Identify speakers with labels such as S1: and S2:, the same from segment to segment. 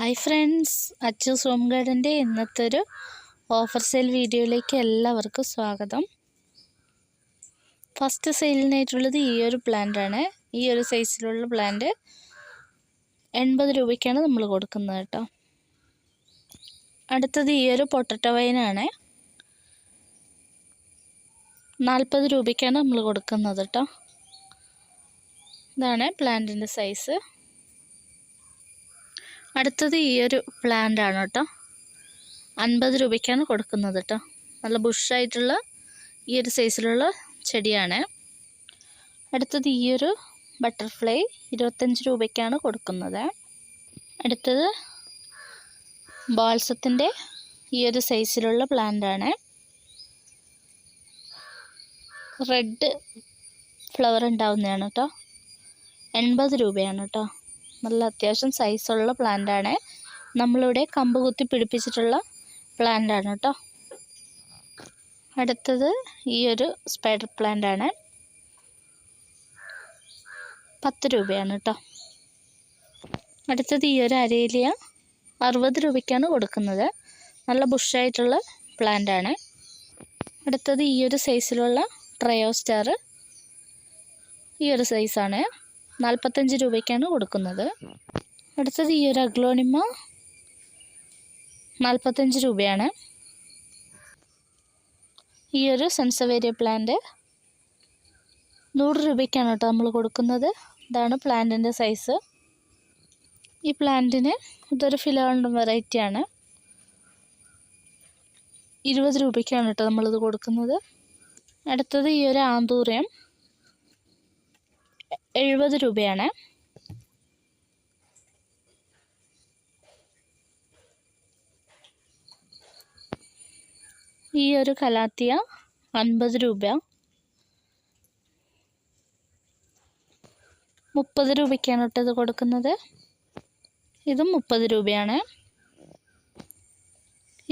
S1: Hi friends Achu home ഗാർഡന്റെ ഇന്നത്തെ ഒരു ഓഫർ സെയിൽ വീഡിയോയിലേക്ക് എല്ലാവർക്കും സ്വാഗതം. ഫസ്റ്റ് സെയിലിനായിട്ടുള്ളത് ഈ ഒരു പ്ലാന്റാണ് ഈ ഒരു സൈസിലുള്ള പ്ലാന്റ് എൺപത് രൂപയ്ക്കാണ് നമ്മൾ കൊടുക്കുന്നത് കേട്ടോ. അടുത്തത് ഈ ഒരു പൊട്ടറ്റോ വൈനാണ് നാൽപ്പത് രൂപയ്ക്കാണ് നമ്മൾ കൊടുക്കുന്നത് കേട്ടോ. ഇതാണ് പ്ലാന്റിന്റെ സൈസ് അടുത്തത് ഈ ഒരു പ്ലാന്റ് ആണ് കേട്ടോ. അൻപത് രൂപയ്ക്കാണ് കൊടുക്കുന്നത് കേട്ടോ. നല്ല ബുഷായിട്ടുള്ള ഈ ഒരു സൈസിലുള്ള ചെടിയാണ്. അടുത്തത് ഈ ഒരു ബട്ടർഫ്ലൈ ഇരുപത്തഞ്ച് രൂപയ്ക്കാണ് കൊടുക്കുന്നത്. അടുത്തത് ബാൾസത്തിന്റെ ഈ ഒരു സൈസിലുള്ള ആണ് റെഡ് ഫ്ലവർ ഉണ്ടാവുന്നതാണ് കേട്ടോ. എൺപത് രൂപയാണ് കേട്ടോ. നല്ല അത്യാവശ്യം സൈസുള്ള പ്ലാന്റാണ് നമ്മളിവിടെ കമ്പ് കുത്തി പിടിപ്പിച്ചിട്ടുള്ള പ്ലാന്റാണ് കേട്ടോ അടുത്തത് ഈ ഒരു സ്പൈഡർ പ്ലാന്റാണ് പത്ത് രൂപയാണ് കേട്ടോ അടുത്തത് ഈ ഒരു അരേലിയ അറുപത് രൂപയ്ക്കാണ് കൊടുക്കുന്നത്. നല്ല ബുഷായിട്ടുള്ള പ്ലാന്റാണ് അടുത്തത് ഈ ഒരു സൈസിലുള്ള ട്രയോ സ്റ്റാർ ഈ ഒരു സൈസാണ് നാൽപ്പത്തഞ്ച് രൂപയ്ക്കാണ് കൊടുക്കുന്നത്. അടുത്തത് ഈ ഒരു അഗ്ലോണിമ നാൽപ്പത്തഞ്ച് രൂപയാണ്. ഈ ഒരു സെൻസവേരിയ പ്ലാന്റ് നൂറ് രൂപയ്ക്കാണ് കേട്ടോ നമ്മൾ കൊടുക്കുന്നത്. ഇതാണ് പ്ലാന്റിന്റെ സൈസ്. ഈ പ്ലാന്റിന് ഇതൊരു ഫിലോണ്ടും വെറൈറ്റിയാണ്. ഇരുപത് രൂപയ്ക്കാണ് കേട്ടോ നമ്മളിത് കൊടുക്കുന്നത്. അടുത്തത് ഈ ഒരു ആന്തൂറിയം. എഴുപത് രൂപയാണ്. ഈ ഒരു കലാത്തിയ അൻപത് രൂപ. മുപ്പത് രൂപയ്ക്കാണ് കേട്ടോ ഇത് കൊടുക്കുന്നത്. ഇതും മുപ്പത് രൂപയാണ്.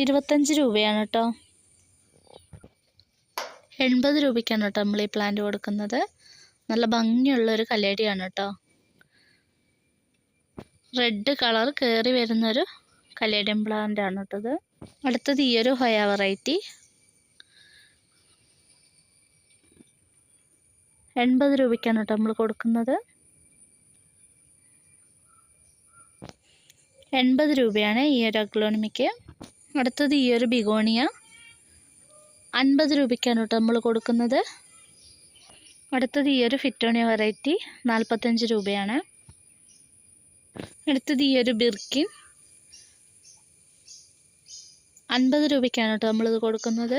S1: ഇരുപത്തഞ്ച് രൂപയാണ് കേട്ടോ. എൺപത് രൂപയ്ക്കാണ് കേട്ടോ നമ്മൾ ഈ പ്ലാന്റ് കൊടുക്കുന്നത്. നല്ല ഭംഗിയുള്ള ഒരു കല്ലടിയാണ് കേട്ടോ. റെഡ് കളർ കയറി വരുന്നൊരു കലേഡിയം പ്ലാന്റ് ആണ് കേട്ടത് അടുത്തത് ഈ ഒരു ഹൊയ വെറൈറ്റി എൺപത് രൂപയ്ക്കാണ് കേട്ടോ നമ്മൾ കൊടുക്കുന്നത്. എൺപത് രൂപയാണ് ഈ ഒരു അഗ്ലോണിമിക്ക് അടുത്തത് ഈ ഒരു ബിഗോണിയ. അൻപത് രൂപയ്ക്കാണ് കേട്ടോ നമ്മൾ കൊടുക്കുന്നത്. അടുത്തത് ഈ ഒരു ഫിറ്റോണിയ വെറൈറ്റി നാൽപ്പത്തഞ്ച് രൂപയാണ്. അടുത്തത് ഈ ഒരു ബിർക്കിൻ അൻപത് രൂപയ്ക്കാണ് കേട്ടോ നമ്മളിത് കൊടുക്കുന്നത്.